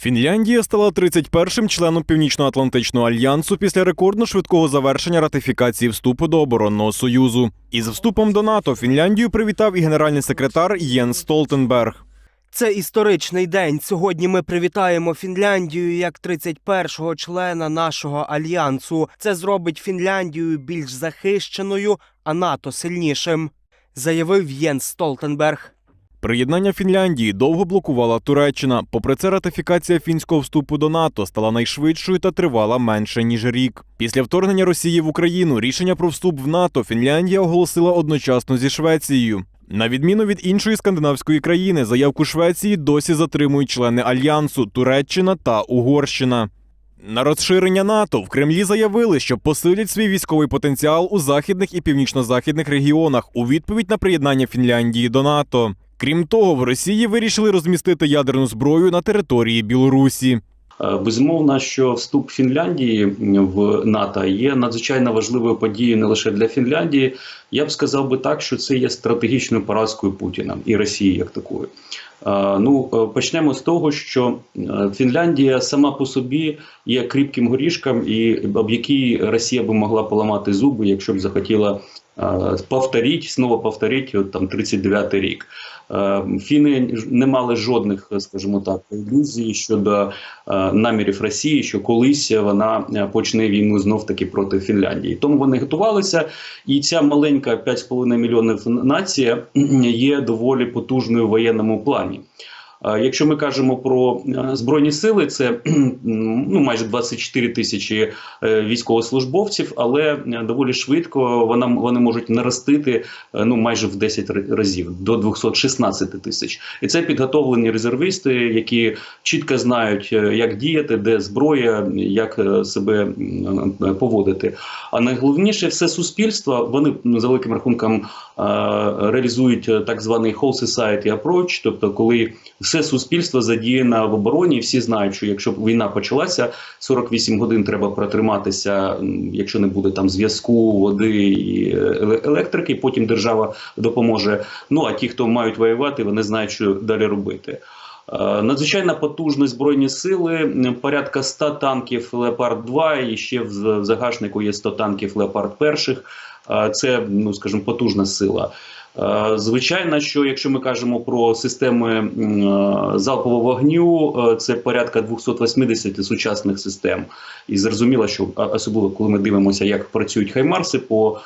Фінляндія стала 31-м членом Північно-Атлантичного альянсу після рекордно швидкого завершення ратифікації вступу до оборонного союзу. Із вступом до НАТО Фінляндію привітав і генеральний секретар Єн Столтенберг. Це історичний день. Сьогодні ми привітаємо Фінляндію як 31-го члена нашого альянсу. Це зробить Фінляндію більш захищеною, а НАТО сильнішим, заявив Єнс Столтенберг. Приєднання Фінляндії довго блокувала Туреччина. Попри це, ратифікація фінського вступу до НАТО стала найшвидшою та тривала менше ніж рік. Після вторгнення Росії в Україну рішення про вступ в НАТО Фінляндія оголосила одночасно зі Швецією. На відміну від іншої скандинавської країни, заявку Швеції досі затримують члени альянсу Туреччина та Угорщина. На розширення НАТО в Кремлі заявили, що посилять свій військовий потенціал у західних і північно-західних регіонах у відповідь на приєднання Фінляндії до НАТО. Крім того, в Росії вирішили розмістити ядерну зброю на території Білорусі. Е, Безумовно, що вступ Фінляндії в НАТО є надзвичайно важливою подією не лише для Фінляндії. Я б сказав би так, що це є стратегічною поразкою Путіна і Росії як такої. Е, Ну, е, почнемо з того, що Фінляндія сама по собі є кріпким горішком, і об якій Росія би могла поламати зуби, якщо б захотіла повторити, знову повторити там 39-й рік. Е, Фіни не мали жодних, скажімо так, ілюзій щодо е, намірів Росії, що колись вона е, почне війну знов таки проти Фінляндії. Тому вони готувалися, і ця маленька 5,5 мільйонів нація є доволі потужною в воєнному плані. Якщо ми кажемо про е, збройні сили, це ну майже 24 тисячі е, військовослужбовців, але е, доволі швидко вона вони можуть наростити ну майже в 10 разів до 216 тисяч. І це підготовлені резервісти, які чітко знають, як діяти, де зброя, як себе поводити. А найголовніше, все суспільство вони за великим рахунком реалізують е, так званий whole society approach, тобто коли все суспільство задіяно в обороні, всі знають, що якщо війна почалася, 48 годин треба протриматися, якщо не буде там зв'язку, води і е, електрики, потім держава допоможе. Ну а ті, хто мають воювати, вони знають, що далі робити. Е, Надзвичайно потужні збройні сили, порядка 100 танків Леопард 2 і ще в в загашнику є 100 танків Леопард перших. Це, ну скажімо, потужна сила. Звичайно, що якщо ми кажемо про системи залпового вогню, це порядка 280 сучасних систем. І зрозуміло, що особливо коли ми дивимося, як працюють хаймарси по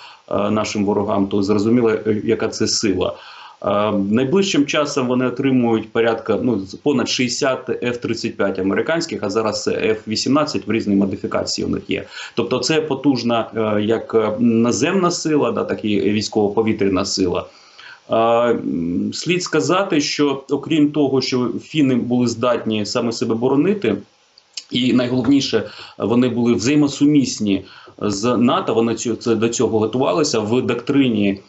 нашим ворогам, то зрозуміло, е, яка це сила. Е, Найближчим часом вони отримують порядка ну понад 60 F-35 американських, а зараз це F-18 в різній модифікації у них є. Тобто, це потужна е, як е, наземна сила, да, так і військово-повітряна сила. Слід сказати, що окрім того, що фіни були здатні саме себе боронити. І найголовніше, вони були взаємосумісні з НАТО. Вони це до цього готувалися в доктрині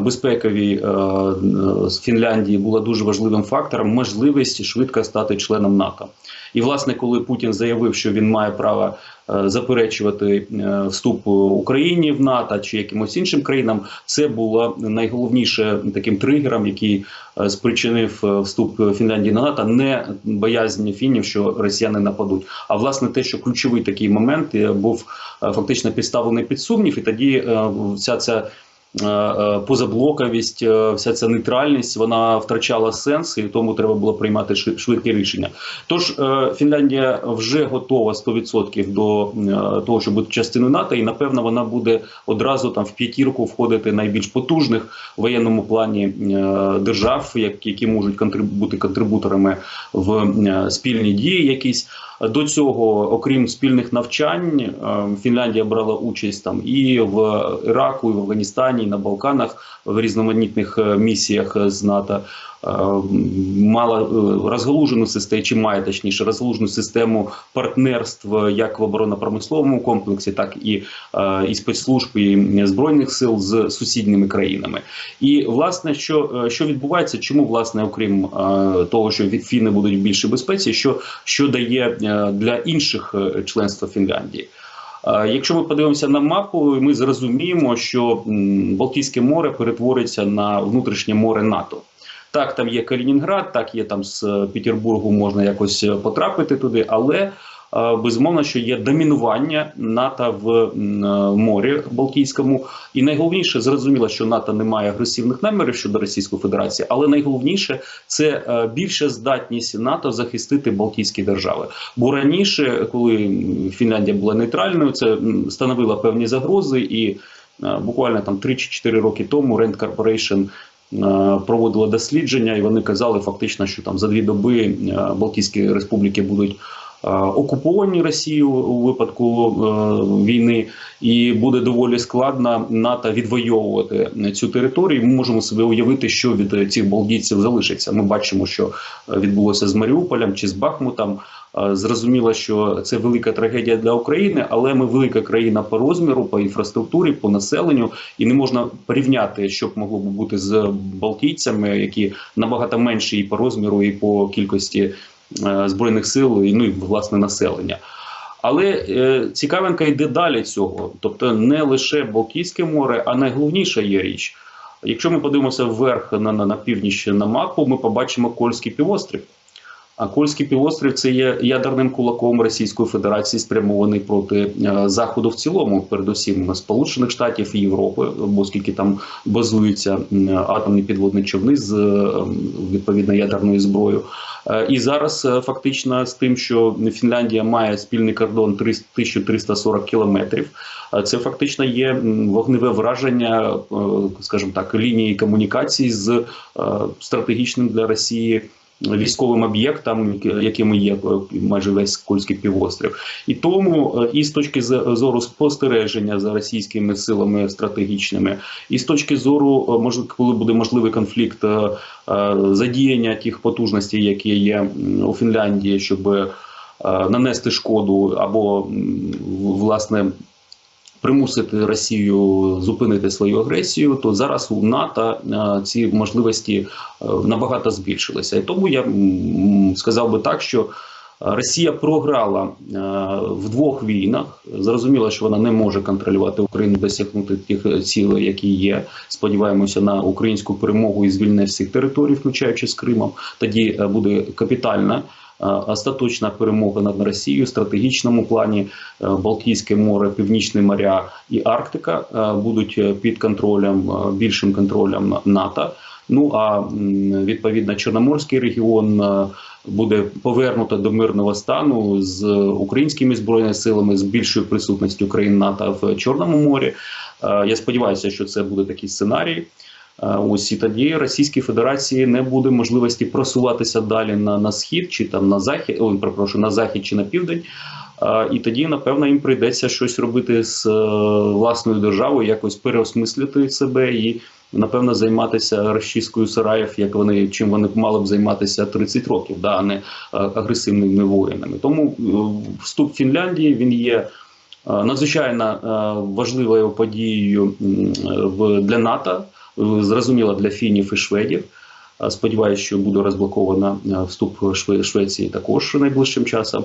безпековій е, е, Фінляндії була дуже важливим фактором можливість швидко стати членом НАТО. І власне, коли Путін заявив, що він має право е, заперечувати е, вступ Україні в НАТО чи якимось іншим країнам, це було найголовніше таким тригером, який е, спричинив е, вступ Фінляндії на НАТО, не боязнь фінів, що росіяни нападуть, а власне те, що ключовий такий момент е, був е, фактично підставлений під сумнів, і тоді е, вся ця. Е, е, Позаблоковість, е, вся ця нейтральність, вона втрачала сенс, і тому треба було приймати швидкі рішення. Тож Фінляндія вже готова 100% до того, щоб бути частиною НАТО, і напевно вона буде одразу там в п'ятірку входити найбільш потужних в воєнному плані держав, які можуть бути контрибуторами в спільні дії. Якісь до цього, окрім спільних навчань, е, Фінляндія брала участь там і в Іраку, і в Афганістані, і на Балканах в різноманітних е, місіях з НАТО. Е, Мала е, розгалужену систему, чи має точніше розгалужену систему партнерств як в оборонно-промисловому комплексі, так і, е, і спецслужб і збройних сил з сусідніми країнами. І власне, що, е, що відбувається, чому власне, окрім того, що фіни будуть в більшій безпеці, що, що дає для інших членства Фінляндії? Якщо ми подивимося на мапу, ми зрозуміємо, що Балтійське море перетвориться на внутрішнє море НАТО. Так, там є Калінінград, так є там з е, Петербургу можна якось е, потрапити туди, але е, безумовно, що є домінування НАТО в морі Балтійському. І найголовніше зрозуміло, що НАТО не має агресивних намірів щодо Російської Федерації, але найголовніше це більша здатність НАТО захистити Балтійські держави. Бо раніше, коли Фінляндія була нейтральною, це становило певні загрози, і буквально там 3 чи 4 роки тому Rand Corporation проводила дослідження, і вони казали фактично, що там за дві доби е, Балтійські республіки будуть. е, Окуповані Росією у випадку е, війни, і буде доволі складно НАТО відвоювати цю територію. Ми можемо собі уявити, що від е, цих балдійців залишиться. Ми бачимо, що е, відбулося з Маріуполем чи з Бахмутом. Зрозуміло, що це велика трагедія для України, але ми велика країна по розміру, по інфраструктурі, по населенню, і не можна порівняти, що б могло б бути з Балтійцями, які набагато менші і по розміру, і по кількості е, збройних сил, і ну і власне населення. Але е, цікавинка йде далі цього, тобто не лише Балтійське море, а найголовніша є річ. Якщо ми подивимося вверх на, на, на північ на мапу, ми побачимо Кольський півострів. А Кольський півострів це є ядерним кулаком Російської Федерації, спрямований проти е, Заходу в цілому, передусім Сполучених Штатів і Європи, оскільки там базуються атомні підводні човни з е, відповідно ядерною зброєю. Е, І зараз е, фактично з тим, що Фінляндія має спільний кордон 300 1340 кілометрів, е, це фактично є вогневе враження, е, скажімо так, лінії комунікації з е, стратегічним для Росії військовим об'єктам, якими є майже весь Кольський півострів, і тому е, і з точки зору спостереження за російськими силами стратегічними, і з точки зору, е, мож- коли буде можливий конфлікт, е, задіяння тих потужностей, які є у Фінляндії, щоб нанести шкоду або власне. Примусити Росію зупинити свою агресію, то зараз у НАТО е, ці можливості е, набагато збільшилися. І тому я сказав би так, що Росія програла е, в двох війнах. Зрозуміло, що вона не може контролювати Україну, досягнути тих цілей, які є. Сподіваємося на українську перемогу і звільнення всіх територій, включаючи з Кримом. Тоді буде капітальна. Е, Остаточна перемога над Росією в стратегічному плані е, Балтійське море, Північне моря і Арктика е, будуть під контролем більшим контролем НАТО. Ну а відповідно Чорноморський регіон буде повернуто до мирного стану з українськими збройними силами, з більшою присутністю країн НАТО в Чорному морі. Я сподіваюся, що це буде такий сценарій. Е, Ось і тоді Російській Федерації не буде можливості просуватися далі на, на схід чи там на захід, ой, перепрошую, на захід чи на південь. Е, І тоді, напевно, їм прийдеться щось робити з е, власною державою, якось переосмислити себе і, напевно, займатися розчисткою сараїв, як вони чим вони мали б займатися 30 років, да, а не агресивними воїнами. Тому вступ Фінляндії він є. Надзвичайно важливою подією для НАТО, е, зрозуміло для фінів і шведів. Е, Сподіваюсь, що буде розблоковано е, вступ Швеції також найближчим часом.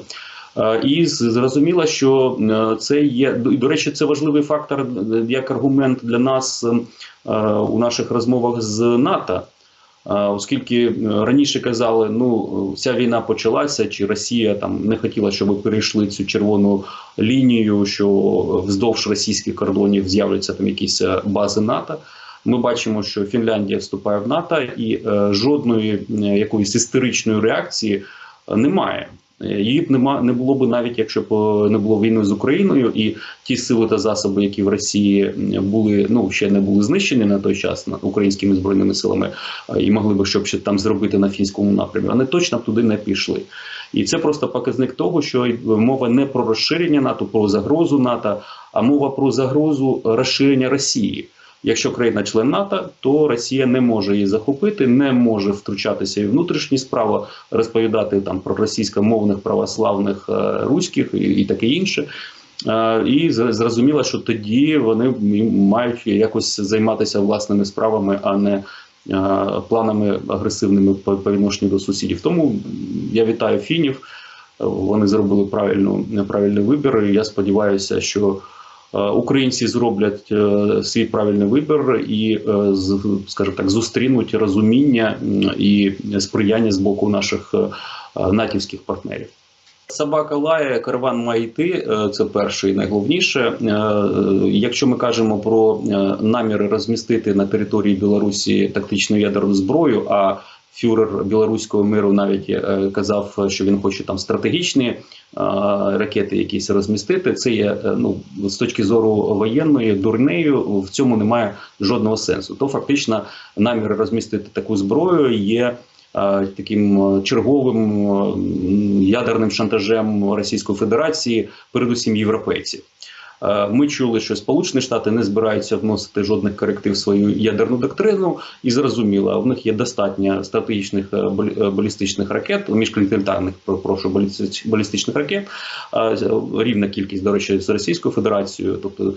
І зрозуміло, що це є до- речі, це важливий фактор як аргумент для нас у наших розмовах з НАТО. Оскільки раніше казали, ну ця війна почалася, чи Росія там не хотіла, щоб перейшли цю червону лінію, що вздовж російських кордонів з'являться там якісь бази НАТО. Ми бачимо, що Фінляндія вступає в НАТО, і е, жодної е, якоїсь істеричної реакції е, немає. Її б нема не було б навіть, якщо б не було війни з Україною, і ті сили та засоби, які в Росії були, ну ще не були знищені на той час на українськими збройними силами, і могли б щоб ще там зробити на фінському напрямі. Вони точно б туди не пішли. І це просто показник того, що мова не про розширення НАТО, про загрозу НАТО, а мова про загрозу розширення Росії. Якщо країна член НАТО, то Росія не може її захопити, не може втручатися і внутрішні справи, розповідати там про російськомовних православних е, руських і, і таке інше. Е, І зрозуміло, що тоді вони мають якось займатися власними справами, а не е, планами агресивними по, відношенню до сусідів. Тому я вітаю фінів. Вони зробили правильну правильний вибір. І я сподіваюся, що українці зроблять е, свій правильний вибір і, е, скажімо так, зустрінуть розуміння і сприяння з боку наших е, е, натівських партнерів. Собака лає, караван має йти. е, Це перше і найголовніше. Е, е, Якщо ми кажемо про е, наміри розмістити на території Білорусі тактичну ядерну зброю, а фюрер білоруського миру навіть е, казав, що він хоче там стратегічні е, ракети якісь розмістити. Це є е, ну з точки зору воєнної дурнею. В цьому немає жодного сенсу. То фактично намір розмістити таку зброю є таким черговим ядерним шантажем Російської Федерації, передусім європейців. Е, Ми чули, що Сполучені Штати не збираються вносити жодних коректив в свою ядерну доктрину, і зрозуміло, в них є достатньо стратегічних е, е, балістичних ракет, міжконтинентальних про- прошу балістич- балістичних ракет. Рівна кількість, до речі, з Російською Федерацією. Тобто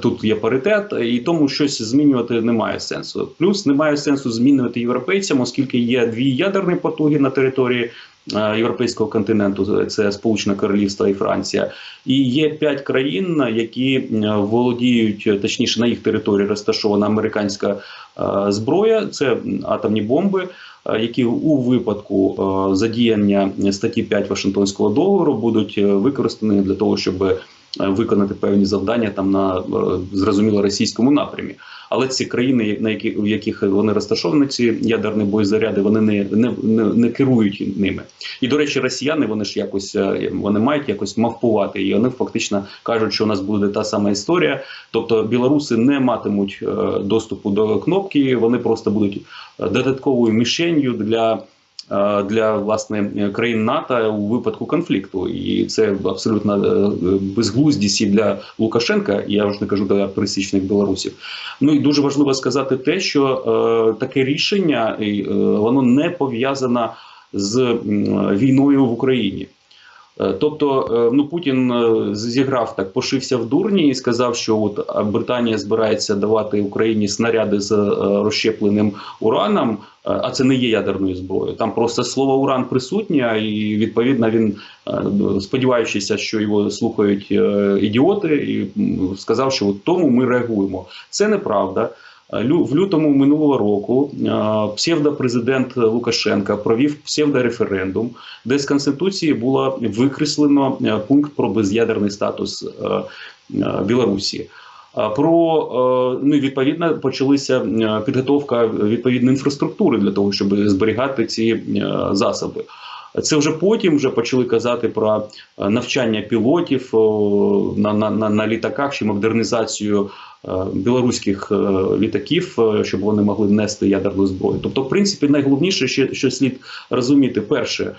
тут є паритет, і тому щось змінювати немає сенсу. Плюс немає сенсу змінювати європейцям, оскільки є дві ядерні потуги на території. Е, Європейського континенту це Сполучене Королівство і Франція, і є п'ять країн, які е, володіють, точніше на їх території розташована американська е, зброя. Це атомні бомби, е, які у випадку е, задіяння статті 5 Вашингтонського договору будуть е, використані для того, щоб е, виконати певні завдання там на е, зрозуміло російському напрямі. Але ці країни, на які в яких вони розташовані, ці ядерні боєзаряди, вони не, не, не, не керують ними. І до речі, росіяни вони ж якось е, вони мають якось мавпувати, і вони фактично кажуть, що у нас буде та сама історія. Тобто білоруси не матимуть е, доступу до кнопки, вони просто будуть е, додатковою мішенью для. Е, Для власне країн НАТО у випадку конфлікту, і це абсолютно е, безглуздість і для Лукашенка. Я вже не кажу для пересічних білорусів. Ну і дуже важливо сказати те, що е, таке рішення воно не пов'язано з війною в Україні. Е, Тобто, е, ну Путін е, зіграв так, пошився в дурні і сказав, що от Британія збирається давати Україні снаряди з розщепленим ураном, а це не є ядерною зброєю. Там просто слово уран присутнє, і відповідно він, сподіваючись, що його слухають ідіоти, і сказав, що от тому ми реагуємо. Це неправда. Е, В лютому минулого року е, псевдопрезидент Лукашенка провів псевдореферендум, де з конституції було викреслено е, пункт про без'ядерний статус Білорусі. Про ну відповідно почалася е, підготовка відповідної інфраструктури для того, щоб зберігати ці засоби. Це вже потім вже почали казати про е, навчання пілотів на, на, на, на літаках чи модернізацію е, білоруських е, літаків, щоб вони могли нести ядерну зброю. Тобто, в принципі, найголовніше, що, що слід розуміти, перше.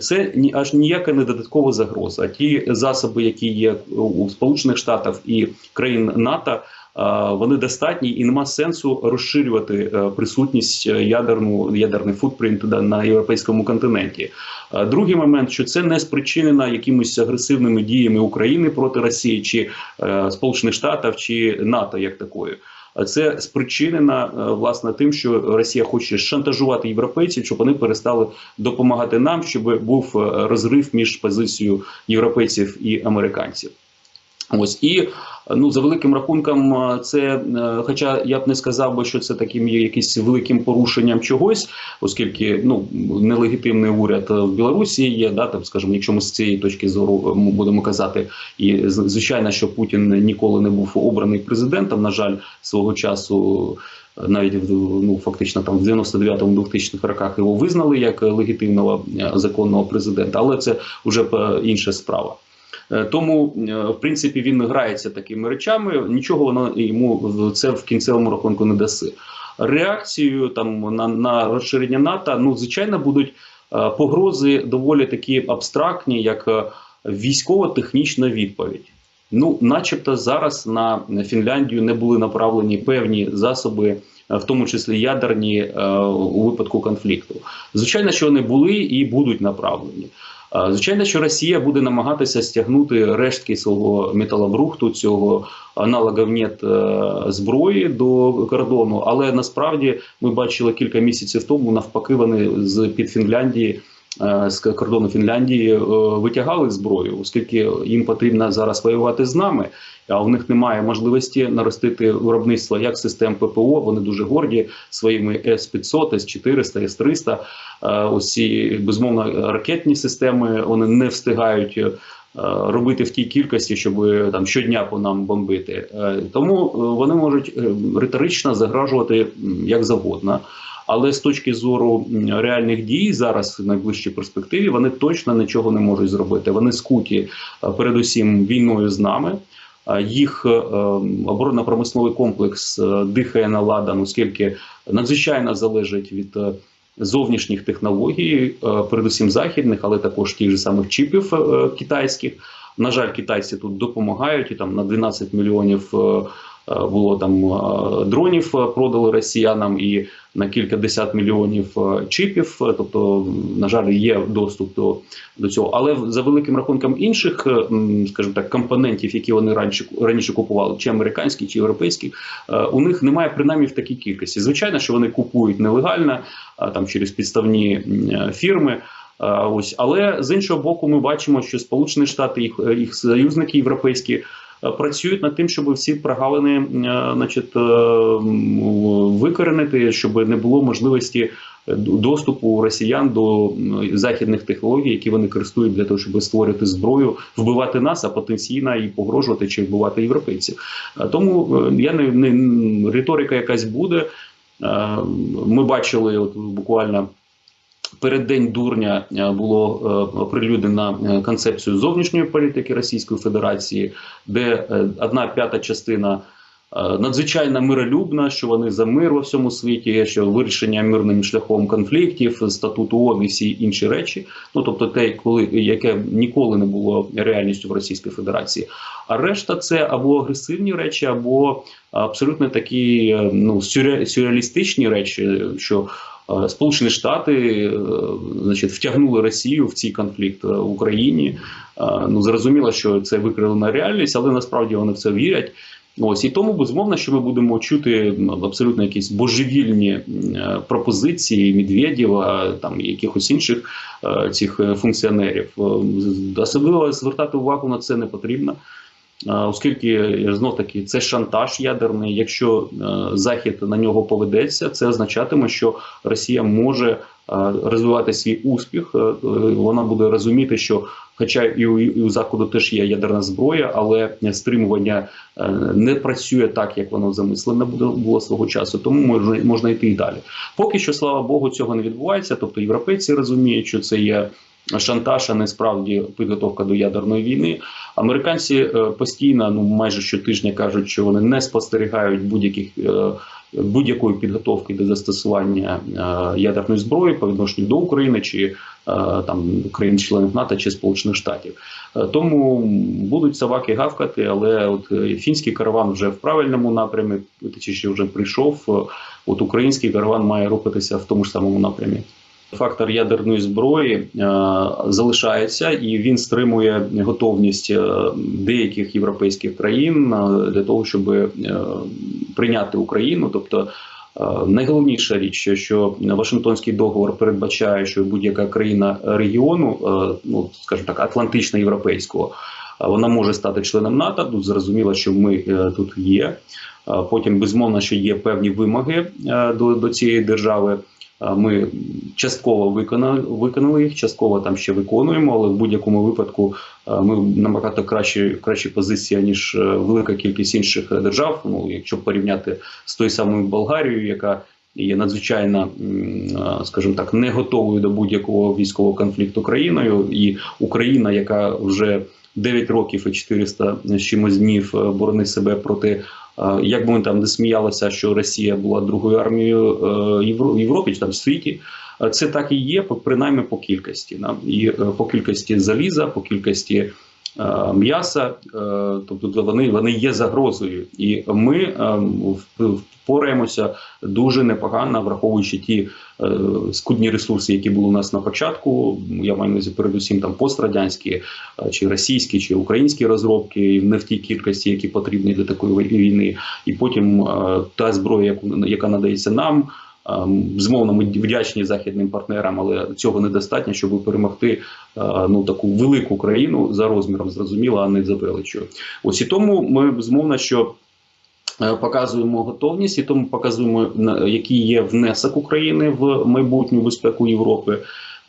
Це ні аж ніяка не додаткова загроза. Ті засоби, які є у Сполучених Штатах і країн НАТО, вони достатні і нема сенсу розширювати е, присутність е, ядерну ядерний футпринт на європейському континенті. Другий момент, що це не спричинено якимись агресивними діями України проти Росії чи е, Сполучених Штатів чи НАТО як такої. Це спричинено власне тим, що Росія хоче шантажувати європейців, щоб вони перестали допомагати нам, щоб був розрив між позицією європейців і американців. Ось і ну за великим рахунком, е, це е, хоча я б не сказав би, що це таким є якимось великим порушенням чогось, оскільки ну нелегітимний уряд в Білорусі є, да там, скажімо, якщо ми з цієї точки зору е, будемо казати, і звичайно, що Путін ніколи не був обраний президентом. На жаль, свого часу. е, Навіть ну фактично там в 99-му 2000-х роках його визнали як легітимного е, законного президента, але це вже е, інша справа. Е, Тому, е, в принципі, він грається такими речами. Нічого воно йому це в кінцевому рахунку не даси. Реакцією там на, на розширення НАТО, ну звичайно, будуть е, погрози доволі такі абстрактні, як військово-технічна відповідь. Ну, начебто, зараз на Фінляндію не були направлені певні засоби, в тому числі ядерні, у випадку конфлікту. Звичайно, що вони були і будуть направлені. Звичайно, що Росія буде намагатися стягнути рештки свого металобрухту, цього аналогів нет е, зброї до кордону, але насправді ми бачили кілька місяців тому, навпаки, вони з під Фінляндії з кордону Фінляндії е, витягали зброю, оскільки їм потрібно зараз воювати з нами. А у них немає можливості наростити виробництво як систем ППО. Вони дуже горді своїми С-500, С-400, С-300. Е, Ось ці безумовно ракетні системи вони не встигають е, робити в тій кількості, щоб е, там щодня по нам бомбити. Е, Тому е, вони можуть е, риторично загрожувати як завгодно. Але з точки зору реальних дій зараз в найближчій перспективі вони точно нічого не можуть зробити. Вони скуті е, передусім війною з нами. Е, Їх е, оборонно-промисловий комплекс дихає на ладан, оскільки надзвичайно залежить від зовнішніх технологій, передусім західних, але також тих же самих чіпів китайських. На жаль, китайці тут допомагають і там на 12 мільйонів було там е, дронів е, продали росіянам і на кілька десят мільйонів е, чіпів. Е, Тобто, на жаль, є доступ до, до цього. Але за великим рахунком інших, е, скажімо так, компонентів, які вони раніше раніше купували, чи американські, чи європейські, е, у них немає принаймні в такій кількості. Звичайно, що вони купують нелегально, там через підставні е, фірми. Ось, але з іншого боку, ми бачимо, що Сполучені Штати, їх, їх союзники європейські е, працюють над тим, щоб всі прогалини е, значить, е, викоренити, щоб не було можливості е, доступу росіян до західних технологій, які вони користують для того, щоб створити зброю, вбивати нас, а потенційно і погрожувати чи вбивати європейців. Е, Тому е, я не, не риторика якась буде. Е, Ми бачили от буквально. Перед день дурня е, було е, оприлюднено е, концепцію зовнішньої політики Російської Федерації, де одна п'ята частина надзвичайно миролюбна, що вони за мир во всьому світі, що вирішення мирним шляхом конфліктів, статут ООН і всі інші речі. Ну тобто, те, коли яке ніколи не було реальністю в Російській Федерації. А решта це або агресивні речі, або абсолютно такі ну сюрре- сюрреалістичні речі, що Сполучені Штати е, значить, втягнули Росію в цей конфлікт е, в Україні. Е, Ну зрозуміло, що це викривлена реальність, але насправді вони в це вірять. Ось і тому безумовно, що ми будемо чути абсолютно якісь божевільні е, пропозиції Медведєва, там якихось інших е, цих е, функціонерів. Е, Особливо звертати увагу на це не потрібно. Е, Оскільки знов таки це шантаж ядерний. Якщо е, Захід на нього поведеться, це означатиме, що Росія може е, розвивати свій успіх. Е, е, Вона буде розуміти, що, хоча і у, і у заходу теж є ядерна зброя, але стримування е, не працює так, як воно замислене буде було свого часу. Тому можна йти і далі. Поки що, слава Богу, цього не відбувається. Тобто європейці розуміють, що це є. Шантаж, а не справді підготовка до ядерної війни. Американці е, постійно, ну майже щотижня кажуть, що вони не спостерігають будь-яких е, будь-якої підготовки до застосування е, ядерної зброї по відношенню до України чи там країн-членів НАТО чи Сполучених Штатів. Тому будуть собаки гавкати, але от фінський караван вже в правильному напрямі, точніше вже прийшов. От український караван має рухатися в тому ж самому напрямі. Фактор ядерної зброї е, залишається, і він стримує готовність е, деяких європейських країн е, для того, щоб прийняти Україну. Тобто найголовніша річ, що- Вашингтонський договор передбачає, що будь-яка країна регіону, ну скажімо так, атлантично-європейського, е, вона може стати членом НАТО. Тут зрозуміло, що ми тут є. Потім безумовно, що є певні вимоги до, до цієї держави. Е, Ми частково виконали, виконали їх, частково там ще виконуємо, але в будь-якому випадку е, ми набагато кращі, кращі позиції, ніж е, велика кількість інших держав. Ну, якщо порівняти з тою самою Болгарією, яка є надзвичайно, скажімо так, не готовою до будь-якого військового конфлікту країною, і Україна, яка вже 9 років і 400 з чимось днів боронить себе проти Як би ми там не сміялися, що Росія була другою армією е, в Європі чи там в світі, це так і є, принаймні по кількості. нам І е, по кількості заліза, по кількості м'яса, е, тобто вони, вони є загрозою, і ми е, впораємося дуже непогано, враховуючи ті е, скудні ресурси, які були у нас на початку. Я маю на увазі передусім там пострадянські е, чи російські, чи українські розробки, і не в тій кількості, які потрібні для такої війни. І потім е, та зброя, яка надається нам. Е, Безумовно, ми вдячні західним партнерам, але цього недостатньо, щоб перемогти е, ну таку велику країну за розміром, зрозуміло, а не за величчю. Ось і тому ми безумовно, що е, показуємо готовність, і тому показуємо який є внесок України в майбутню безпеку Європи.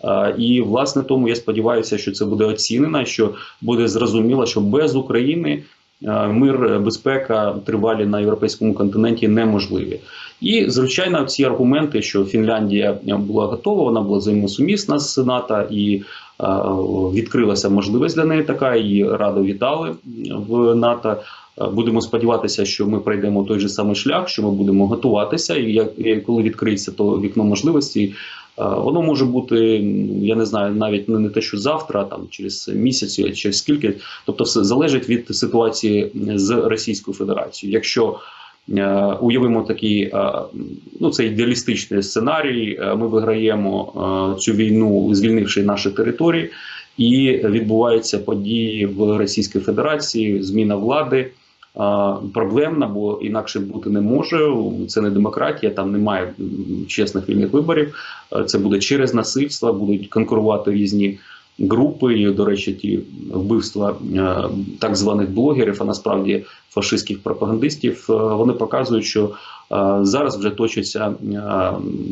Е, І власне тому я сподіваюся, що це буде оцінено, що буде зрозуміло, що без України мир, е, безпека тривалі на європейському континенті неможливі. І звичайно, ці аргументи, що Фінляндія була готова, вона була взаємосумісна з НАТО і е, відкрилася можливість для неї така. Її радо вітали в НАТО. Е, Будемо сподіватися, що ми пройдемо той же самий шлях, що ми будемо готуватися, і коли відкриється то вікно можливості, е, воно може бути, я не знаю, навіть не те, що завтра, а там через місяць, через скільки. Тобто, все залежить від ситуації з Російською Федерацією. Якщо е, уявимо такий, е, ну це ідеалістичний сценарій, е, ми виграємо е, цю війну, звільнивши наші території, і відбуваються події в Російській Федерації, зміна влади. Проблемна, бо інакше бути не може. Це не демократія, там немає чесних вільних виборів. Е, Це буде через насильство, будуть конкурувати різні групи. І, до речі, ті вбивства е, так званих блогерів, а насправді фашистських пропагандистів, е, вони показують, що е, зараз вже точиться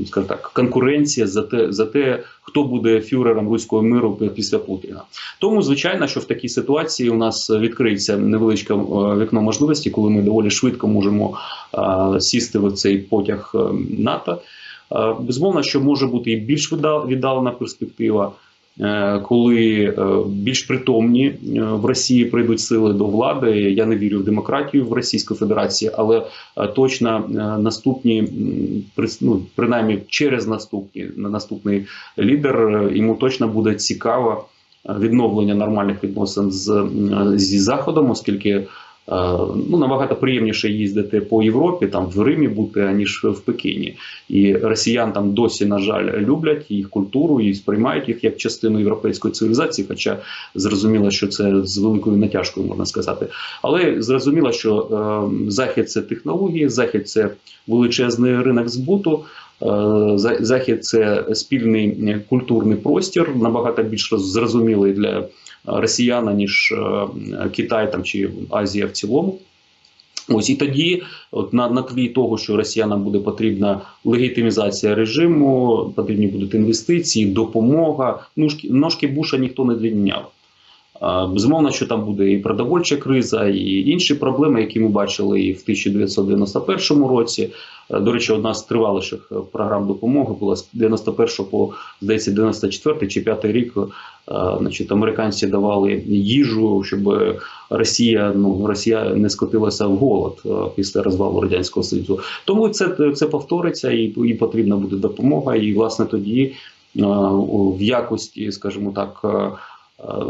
скажімо так, конкуренція за те, за те, хто буде фюрером руського миру після Путіна. Тому, звичайно, що в такій ситуації у нас відкриється невеличке вікно можливості, коли ми доволі швидко можемо сісти в цей потяг НАТО. Безумовно, що може бути і більш віддал- віддалена перспектива, коли е, більш притомні е, в Росії прийдуть сили до влади. Я не вірю в демократію в Російській Федерації, але е, точно е, наступні ну, принаймні через наступні на наступний лідер е, йому точно буде цікаво е, відновлення нормальних відносин з зі заходом, оскільки е, ну набагато приємніше їздити по Європі, там в Римі бути аніж в Пекіні. І росіян там досі, на жаль, люблять їх культуру і сприймають їх як частину європейської цивілізації. Хоча зрозуміло, що це з великою натяжкою можна сказати. Але зрозуміло, що е, захід це технології, захід це величезний ринок збуту. Е, Захід це спільний е, культурний простір, набагато більш роз- зрозумілий для е, росіян, ніж е, Китай там чи Азія в цілому. Ось і тоді, от на, на тлі того, що росіянам буде потрібна легітимізація режиму, потрібні будуть інвестиції, допомога. Ножки, ножки Буша ніхто не звільняв. Безумовно, що там буде і продовольча криза, і інші проблеми, які ми бачили і в 1991 році. Е, До речі, одна з триваліших е, програм допомоги була з 91 по здається 94 чи 5 рік. Е, Значить, американці давали їжу, щоб Росія ну Росія не скотилася в голод е, після розвалу радянського союзу. Тому це це повториться, і, і потрібна буде допомога. І власне тоді е, в якості, скажімо так.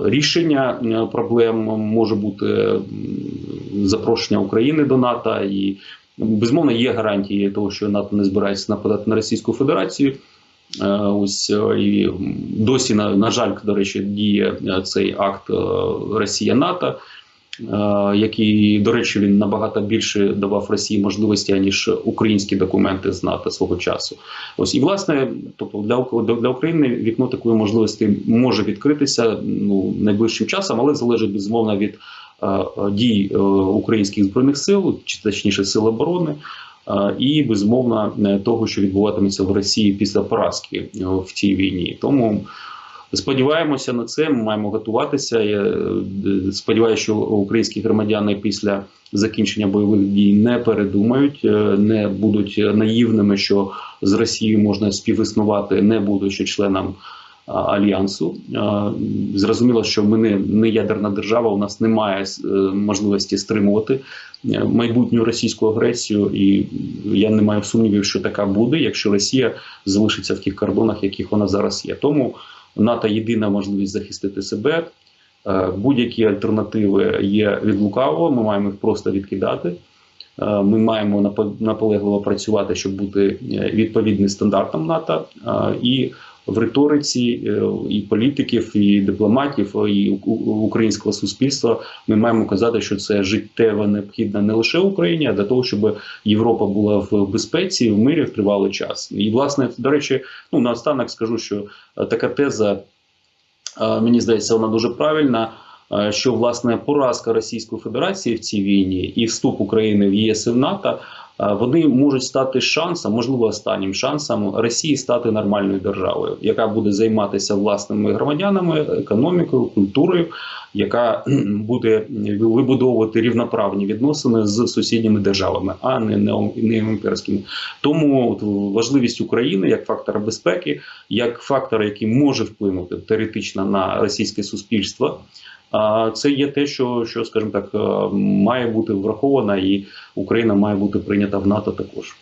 Рішення проблем може бути запрошення України до НАТО, і безумовно є гарантії того, що НАТО не збирається нападати на Російську Федерацію. Е, Ось е, і досі на, на жаль, до речі, діє е, цей акт Росія НАТО, який, до речі, він набагато більше давав Росії можливості аніж українські документи з НАТО свого часу. Ось і власне, тобто для для України вікно такої можливості може відкритися ну найближчим часом, але залежить безумовно від дій українських збройних сил, чи точніше сил оборони. Е, І безумовно е, того, що відбуватиметься в Росії після поразки е, в цій війні, тому сподіваємося на це. Ми маємо готуватися. Я сподіваюся, що українські громадяни після закінчення бойових дій не передумають, не будуть наївними, що з Росією можна співіснувати, не будучи членом альянсу. Зрозуміло, що ми не, не ядерна держава, у нас немає е, можливості стримувати е, майбутню російську агресію, і я не маю сумнівів, що така буде, якщо Росія залишиться в тих кордонах, яких вона зараз є. Тому НАТО єдина можливість захистити себе. Е, Будь-які альтернативи є від лукавого, ми маємо їх просто відкидати. Ми маємо напо- наполегливо працювати, щоб бути відповідним стандартам НАТО. І в риториці е, і політиків, і дипломатів, і українського суспільства ми маємо казати, що це життєво необхідно не лише Україні, а для того, щоб Європа була в безпеці, в мирі в тривалий час. І власне, до речі, ну наостанок скажу, що е, така теза, е, мені здається, вона дуже правильна. Що власне поразка Російської Федерації в цій війні і вступ України в ЄС і в НАТО вони можуть стати шансом, можливо, останнім шансом Росії стати нормальною державою, яка буде займатися власними громадянами, економікою, культурою, яка буде вибудовувати рівноправні відносини з сусідніми державами, а не неоімперськими. Тому важливість України як фактора безпеки, як фактора, який може вплинути теоретично на російське суспільство. Це є те, що, що скажімо так, е, має бути враховано, і Україна має бути прийнята в НАТО також.